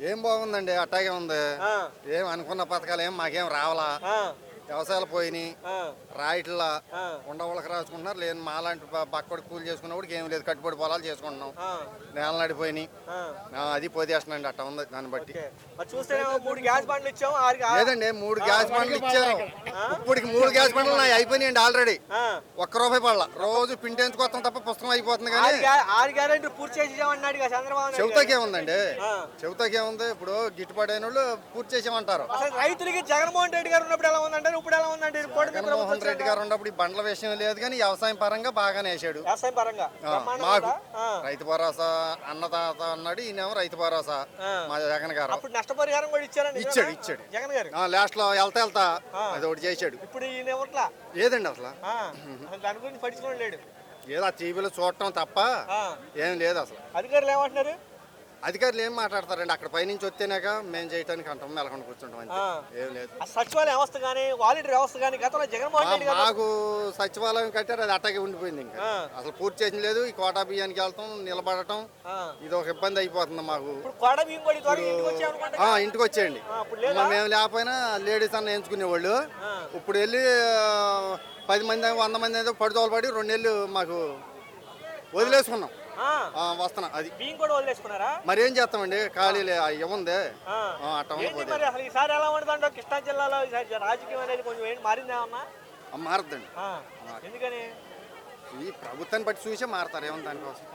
ఏం బాగుందండి? అట్టాగే ఉంది. ఏం అనుకున్న పథకాలు ఏం మాకేం రావాలా? వ్యవసాయాలు పోయినాయి. రాయిట్లా ఉండవళ్ళకి రాసుకుంటున్నారు. లేని మాలాంటి పక్కడి కూలి చేసుకున్నప్పుడు ఏం లేదు. కట్టుబడి పొలాలు చేసుకుంటున్నాం. ఆ, నేల నడిపోయినాయి. ఆ. ఆ, అది పోతేస్తున్నాండి అట్ట ఉంది దాన్ని బట్టి. లేదండి మూడు గ్యాస్ బండ్లు ఇచ్చారు. ఇప్పటికి మూడు గ్యాస్ బండ్లు నాయి అయిపోయినాయండి ఆల్రెడీ. ఒక్క రూపాయి పడల. రోజు పిండేంచుకొస్తాం తప్ప పుస్తకం అయిపోతుంది కానీ ఆరు గ్యారెంటీ పూర్తి చేసేసామన్నాడు ఇక చంద్రబాబు నాయుడు గారు. చెబుతాకే ఉందండి ఆ. చెబుతాకే ఉంది ఇప్పుడు గిట్టుబాటు అయిన వాళ్ళు పూర్తి చేసామంటారు అసలు రైతులకి జగన్మోహన్ రెడ్డి గారు ఉన్నప్పుడు ఎలా ఉందంటారు? ఇప్పుడు ఎలా ప్రభుత్వం జగన్మోహన్ రెడ్డి గారు ఉన్నప్పుడు ఈ బండ్ల విషయం లేదు కానీ వ్యవసాయం పరంగా బాగానే వేసాడు. వ్యవసాయం పరంగా. మాకు. రైతు భరోసా అన్నదాత అన్నాడు ఈయనేమో రైతు భరోసా. మా జగన్ గారు. అప్పుడు నష్టపరిహారం కూడా ఇచ్చారండి ఇచ్చాడు, ఇచ్చాడు. జగన్ గారు? లాస్ట్లో వెళ్తా వెళ్తా. అది ఒకటి చేశాడు. ఇప్పుడు ఈయన ఏదండి అసలు? దాని గురించి ఏదో ఆ టీవీలో చూడటం తప్ప ఏం లేదు అసలు. అధికారులు ఏమంటున్నారు? అధికారులు ఏం మాట్లాడతారండి? అక్కడ పైనుంచి వస్తేనాక మేము చేయటానికి అంటాం మెలకొని కూర్చుంటాం అంతే. ఏం లేదు. సచివాలయ వ్యవస్థ కానీ వాలంటీర్ వ్యవస్థ కానీ గతంలో జగన్మోహన్ రెడ్డి మాకు సచివాలయం కట్టారు అది అట్టగే ఉండిపోయింది ఇంకా. అసలు పూర్తి చేసిన లేదు ఈ కోటా బియ్యానికి వెళ్తాం నిలబడటం. ఇది ఒక ఇబ్బంది అయిపోతుంది మాకు. ఇంటికి వచ్చేయండి. మేము లేకపోయినా లేడీస్ అన్న ఎంచుకునేవాళ్ళు. ఇప్పుడు వెళ్ళి పది మంది వంద మంది ఏదో పడితోలు పడి రెండు నెలలు మాకు వదిలేసుకున్నాం. వస్తున్నా అది. కూడా వదిలేసుకున్నారా? మరి ఏం చేస్తామండి? ఖాళీ ఇవ్వంది. అట్ట ఈసారి ఎలా ఉండదంటే కృష్ణా జిల్లాలో ఈసారి రాజకీయం అనేది కొంచెం మారిందేమన్నా మారద్దండి. ఎందుకని? ఈ ప్రభుత్వాన్ని బట్టి చూసే మారతారు ఏమన్నా దానికోసం.